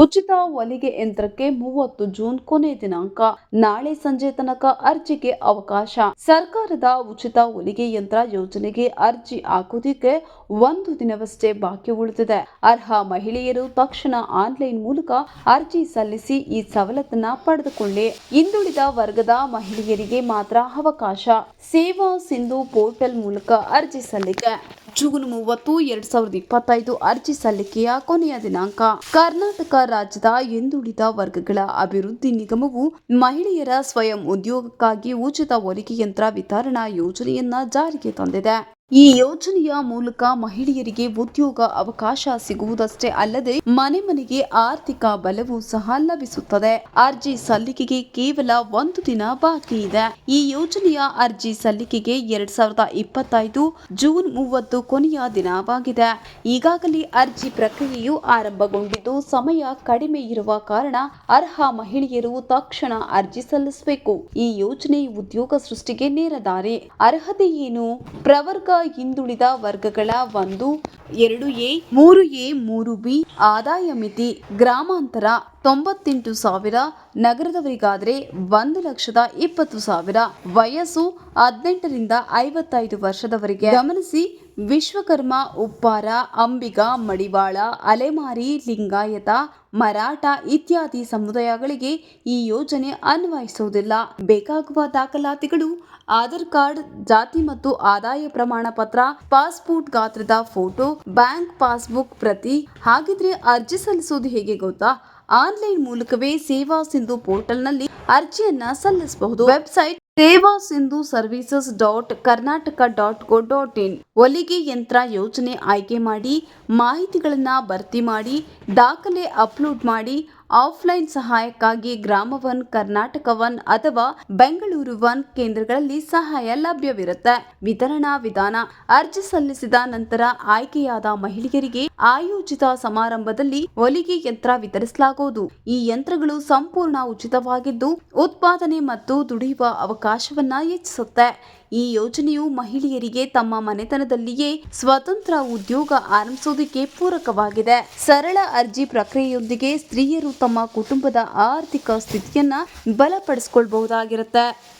ಉಚಿತ ಹೊಲಿಗೆ ಯಂತ್ರಕ್ಕೆ ಮೂವತ್ತು ಜೂನ್ ಕೊನೆ ದಿನಾಂಕ, ನಾಳೆ ಸಂಜೆ ತನಕ ಅರ್ಜಿಗೆ ಅವಕಾಶ. ಸರ್ಕಾರದ ಉಚಿತ ಹೊಲಿಗೆ ಯಂತ್ರ ಯೋಜನೆಗೆ ಅರ್ಜಿ ಹಾಕುವುದಕ್ಕೆ ಒಂದು ದಿನವಷ್ಟೇ ಬಾಕಿ ಉಳಿದಿದೆ. ಅರ್ಹ ಮಹಿಳೆಯರು ತಕ್ಷಣ ಆನ್ಲೈನ್ ಮೂಲಕ ಅರ್ಜಿ ಸಲ್ಲಿಸಿ ಈ ಸವಲತ್ತನ್ನ ಪಡೆದುಕೊಳ್ಳಿ. ಹಿಂದುಳಿದ ವರ್ಗದ ಮಹಿಳೆಯರಿಗೆ ಮಾತ್ರ ಅವಕಾಶ. ಸೇವಾ ಸಿಂಧು ಪೋರ್ಟಲ್ ಮೂಲಕ ಅರ್ಜಿ ಸಲ್ಲಿಕೆ ಜೂನ್ ಮೂವತ್ತು, ಎರಡ್ ಸಾವಿರದ ಇಪ್ಪತ್ತೈದು ಅರ್ಜಿ ಸಲ್ಲಿಕೆಯ ಕೊನೆಯ ದಿನಾಂಕ. ಕರ್ನಾಟಕ ರಾಜ್ಯದ ಹಿಂದುಳಿದ ವರ್ಗಗಳ ಅಭಿವೃದ್ಧಿ ನಿಗಮವು ಮಹಿಳೆಯರ ಸ್ವಯಂ ಉದ್ಯೋಗಕ್ಕಾಗಿ ಉಚಿತ ಹೊಲಿಗೆ ಯಂತ್ರ ವಿತರಣಾ ಯೋಜನೆಯನ್ನ ಜಾರಿಗೆ ತಂದಿದೆ. ಈ ಯೋಜನೆಯ ಮೂಲಕ ಮಹಿಳೆಯರಿಗೆ ಉದ್ಯೋಗ ಅವಕಾಶ ಸಿಗುವುದಷ್ಟೇ ಅಲ್ಲದೆ ಮನೆ ಮನೆಗೆ ಆರ್ಥಿಕ ಬಲವೂ ಸಹ ಲಭಿಸುತ್ತದೆ. ಅರ್ಜಿ ಸಲ್ಲಿಕೆಗೆ ಕೇವಲ ಒಂದು ದಿನ ಬಾಕಿ ಇದೆ. ಈ ಯೋಜನೆಯ ಅರ್ಜಿ ಸಲ್ಲಿಕೆಗೆ ಎರಡ್ ಸಾವಿರದ ಇಪ್ಪತ್ತೈದು ಜೂನ್ ಮೂವತ್ತು ಕೊನೆಯ ದಿನವಾಗಿದೆ. ಈಗಾಗಲೇ ಅರ್ಜಿ ಪ್ರಕ್ರಿಯೆಯು ಆರಂಭಗೊಂಡಿದ್ದು, ಸಮಯ ಕಡಿಮೆ ಇರುವ ಕಾರಣ ಅರ್ಹ ಮಹಿಳೆಯರು ತಕ್ಷಣ ಅರ್ಜಿ ಸಲ್ಲಿಸಬೇಕು. ಈ ಯೋಜನೆ ಉದ್ಯೋಗ ಸೃಷ್ಟಿಗೆ ನೇರ ದಾರಿ. ಅರ್ಹತೆ ಏನು? ಪ್ರವರ್ಗ ಹಿಂದುಳಿದ ವರ್ಗಗಳ ಒಂದು, ಎರಡು ಎ, ಮೂರು ಎ, ಮೂರು ಬಿ ಆದಾಯ ಮಿತಿ ಗ್ರಾಮಾಂತರ ತೊಂಬತ್ತೆಂಟು ಸಾವಿರ, ನಗರದವರಿಗಾದರೆ ಒಂದು ಲಕ್ಷದ ಇಪ್ಪತ್ತು ಸಾವಿರ. ವಯಸ್ಸು ಹದಿನೆಂಟರಿಂದ ಐವತ್ತೈದು ವರ್ಷದವರೆಗೆ ಗಮನಿಸಿ ವಿಶ್ವಕರ್ಮ, ಉಪ್ಪಾರ, ಅಂಬಿಗ, ಮಡಿವಾಳ, ಅಲೆಮಾರಿ, ಲಿಂಗಾಯತ, ಮರಾಠ ಇತ್ಯಾದಿ ಸಮುದಾಯಗಳಿಗೆ ಈ ಯೋಜನೆ ಅನ್ವಯಿಸುವುದಿಲ್ಲ. ಬೇಕಾಗುವ ದಾಖಲಾತಿಗಳು, ಆಧಾರ್ ಕಾರ್ಡ್, ಜಾತಿ ಮತ್ತು ಆದಾಯ ಪ್ರಮಾಣ ಪತ್ರ, ಪಾಸ್ಪೋರ್ಟ್ ಗಾತ್ರದ ಫೋಟೋ, ಬ್ಯಾಂಕ್ ಪಾಸ್ಬುಕ್ ಪ್ರತಿ ಹಾಗಿದ್ರೆ ಅರ್ಜಿ ಸಲ್ಲಿಸೋದು ಹೇಗೆ ಗೊತ್ತಾ? ಆನ್ಲೈನ್ ಮೂಲಕವೇ ಸೇವಾ ಸಿಂಧು ಪೋರ್ಟಲ್ನಲ್ಲಿ ಅರ್ಜಿಯನ್ನ ಸಲ್ಲಿಸಬಹುದು. Website Seva Sindhu services dot Karnataka dot gov dot in ಹೊಲಿಗೆ ಯಂತ್ರ ಯೋಜನೆ ಆಯ್ಕೆ ಮಾಡಿ ಮಾಹಿತಿಗಳನ್ನು ಭರ್ತಿ ಮಾಡಿ ದಾಖಲೆ ಅಪ್ಲೋಡ್ ಮಾಡಿ ಆಫ್ಲೈನ್ ಸಹಾಯಕ್ಕಾಗಿ ಗ್ರಾಮ ಒನ್, ಕರ್ನಾಟಕ ಒನ್ ಅಥವಾ ಬೆಂಗಳೂರು ಒನ್ ಕೇಂದ್ರಗಳಲ್ಲಿ ಸಹಾಯ ಲಭ್ಯವಿರುತ್ತೆ. ವಿತರಣಾ ವಿಧಾನ ಅರ್ಜಿ ಸಲ್ಲಿಸಿದ ನಂತರ ಆಯ್ಕೆಯಾದ ಮಹಿಳೆಯರಿಗೆ ಆಯೋಜಿತ ಸಮಾರಂಭದಲ್ಲಿ ಹೊಲಿಗೆ ಯಂತ್ರ ವಿತರಿಸಲಾಗುವುದು. ಈ ಯಂತ್ರಗಳು ಸಂಪೂರ್ಣ ಉಚಿತವಾಗಿದ್ದು, ಉತ್ಪಾದನೆ ಮತ್ತು ದುಡಿಯುವ ಅವಕಾಶವನ್ನ ಹೆಚ್ಚಿಸುತ್ತೆ. ಈ ಯೋಜನೆಯು ಮಹಿಳೆಯರಿಗೆ ತಮ್ಮ ಮನೆತನದಲ್ಲಿಯೇ ಸ್ವತಂತ್ರ ಉದ್ಯೋಗ ಆರಂಭಿಸೋದಕ್ಕೆ ಪೂರಕವಾಗಿದೆ. ಸರಳ ಅರ್ಜಿ ಪ್ರಕ್ರಿಯೆಯೊಂದಿಗೆ ಸ್ತ್ರೀಯರು ತಮ್ಮ ಕುಟುಂಬದ ಆರ್ಥಿಕ ಸ್ಥಿತಿಯನ್ನ ಬಲಪಡಿಸಿಕೊಳ್ಬಹುದಾಗಿರುತ್ತೆ.